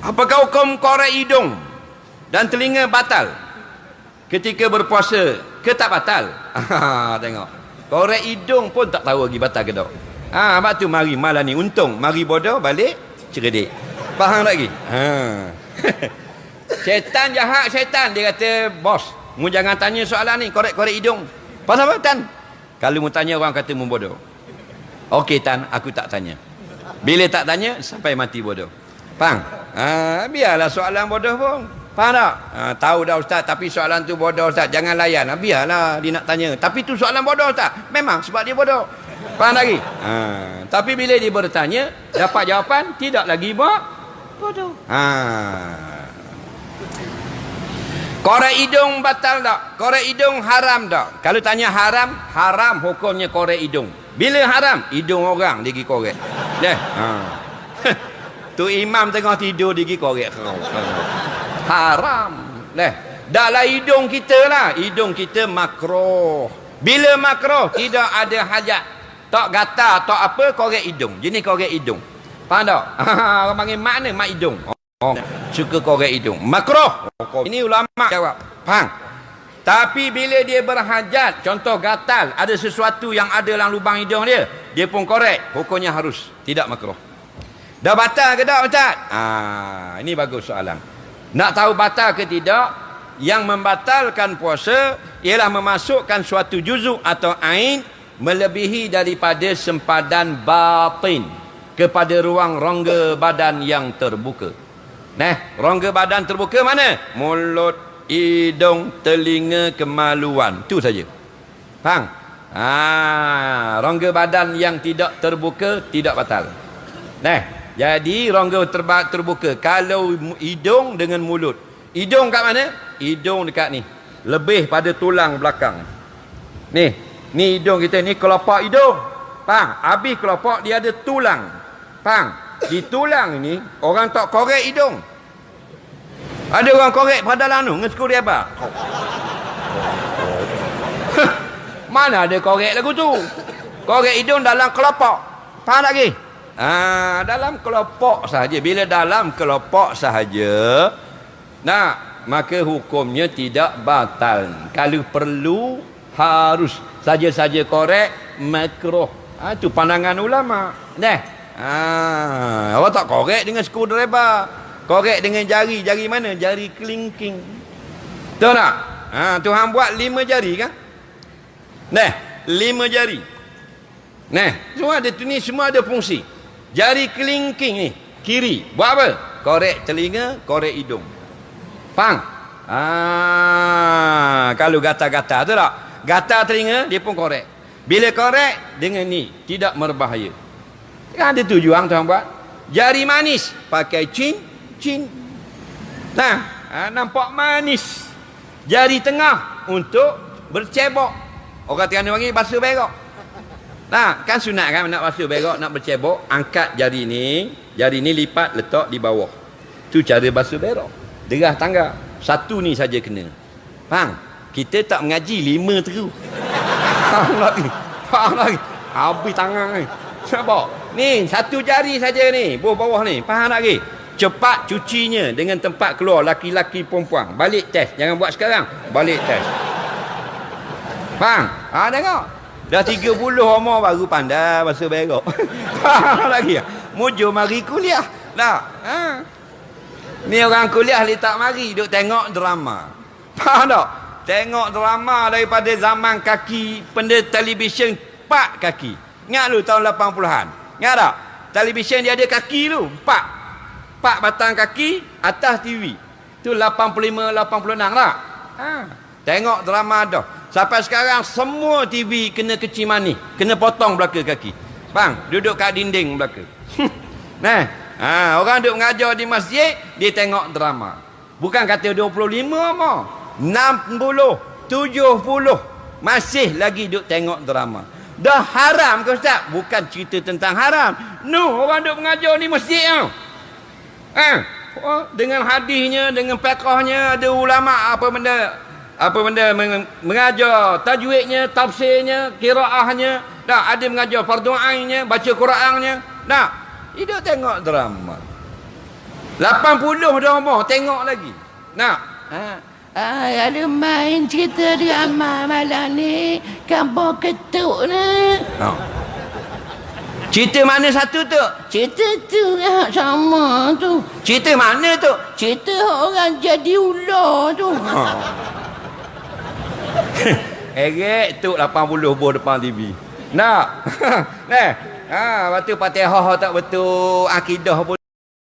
Apakah hukum korek hidung dan telinga batal ketika berpuasa ke tak batal? Ha, tengok. Korek hidung pun tak tahu lagi batal ke tak. Ha, sebab tu mari malam ni untung mari bodoh balik cerdik. Faham lagi? Ha. Syaitan jahat syaitan dia kata bos, mu jangan tanya soalan ni korek-korek hidung. Pasal apa tan? Kalau mu tanya orang kata mu bodoh. Okey tan, aku tak tanya. Bila tak tanya sampai mati bodoh. Faham? Ha, biarlah soalan bodoh pun. Faham tak? Ha, tahu dah ustaz tapi soalan tu bodoh ustaz. Jangan layan. Ha, biarlah dia nak tanya. Tapi tu soalan bodoh ustaz. Memang sebab dia bodoh. Faham lagi? Ha, tapi bila dia bertanya, dapat jawapan tidak lagi bodoh. Ha. Korek hidung batal tak? Korek hidung haram tak? Kalau tanya haram, haram hukumnya korek hidung. Bila haram? Hidung orang dia pergi korek. Dah. Ha. tu imam tengah tidur pergi korek. Haram. Dah. Daklah hidung kita lah. Hidung kita makro. Bila makro, tidak ada hajat. Tak gatal, tak apa, korek hidung. Jenis korek hidung. Faham tak? Orang panggil mak ni, mak hidung. Oh, suka korek hidung. Makroh. Ini ulama jawab. Faham? Tapi bila dia berhajat, contoh gatal, ada sesuatu yang ada dalam lubang hidung dia, dia pun korek. Hukumnya harus. Tidak makroh. Dah batal ke tak, Ustaz? Ah, ini bagus soalan. Nak tahu batal ke tidak? Yang membatalkan puasa ialah memasukkan suatu juzuk atau ain melebihi daripada sempadan batin kepada ruang rongga badan yang terbuka. Nah, rongga badan terbuka mana? Mulut, hidung, telinga, kemaluan. Itu saja. Faham? Ah, rongga badan yang tidak terbuka tidak batal. Nah, jadi rongga terba terbuka kalau hidung dengan mulut. Hidung kat mana? Hidung dekat ni. Lebih pada tulang belakang. Ni, ni hidung kita ni kelopak hidung. Faham? Habis kelopak dia ada tulang. Faham? di tulang ini orang tak korek hidung ada orang korek pada lanu dengan skuri apa mana ada korek lagu tu korek hidung dalam kelopak faham lagi Ah, dalam kelopak sahaja bila dalam kelopak sahaja nah maka hukumnya tidak batal kalau perlu harus saja-saja korek makruh ah, itu pandangan ulama nah Ha, awak tak korek dengan screwdriver. Korek dengan jari. Jari mana? Jari kelingking. Tahu tak? Ha, Tuhan buat lima jari kan? Nah, lima jari. Nah, semua ada tu ni semua ada fungsi. Jari kelingking ni, kiri. Buat apa? Korek telinga, korek hidung. Faham? Ha, kalau gata-gata tu tak? Gata telinga, dia pun korek. Bila korek, dengan ni, tidak berbahaya. Kan ada tujuan tuan buat. Jari manis pakai cin cin. Nah, ha, nampak manis. Jari tengah untuk bercebok. Orang tengah panggil basuh berok. Nah, kan sunat kan nak basuh berok, nak bercebok, angkat jari ni, jari ni lipat letak di bawah. Tu cara basuh berok. Derah tangga. Satu ni saja kena. Faham? Kita tak mengaji lima terus. Faham lagi? Faham lagi? Habis tangan ni. Siapa? Ni satu jari saja ni, bawah bawah ni. Faham tak lagi? Cepat cucinya dengan tempat keluar laki-laki perempuan. Balik test. Jangan buat sekarang. Balik test. Faham? Ha tengok. Dah 30 umur baru pandai bahasa berok. Lagi? Mujur mari kuliah. Tak? Ha? Ni orang kuliah ni tak mari duk tengok drama. Faham tak? Tengok drama daripada zaman kaki pendek televisyen pak kaki. Ingat lu tahun 80-an. Ingat tak? Televisyen dia ada kaki tu. Empat. Empat batang kaki atas TV. Tu 85-86 lah. Ha. Tengok drama dah. Sampai sekarang semua TV kena kecil manis. Kena potong belakang kaki. Bang, duduk kat dinding belakang. nah, ha, orang duduk mengajar di masjid, dia tengok drama. Bukan kata 25 apa. 60, 70 masih lagi duduk tengok drama. Dah haram ke Ustaz? Bukan cerita tentang haram. No, orang duk mengajar ni masjid tau. Ha? Oh, dengan hadisnya, dengan fiqahnya, ada ulama apa benda apa benda mengajar tajwidnya, tafsirnya, kiraahnya, dah ada mengajar fardu ainnya, baca Qurannya. Dah. Hidup tengok drama. 80 drama tengok lagi. Nak? Ha. Ah, ada main cerita drama malam ni Kampung ketuk ni Ha. Cerita mana satu tu? Cerita tu lah sama tu Cerita mana tu? Cerita orang jadi ular tu Ha. Erek tu 80 buah depan TV. Nak? Nah. Ha, waktu Fatihah tak betul, akidah pun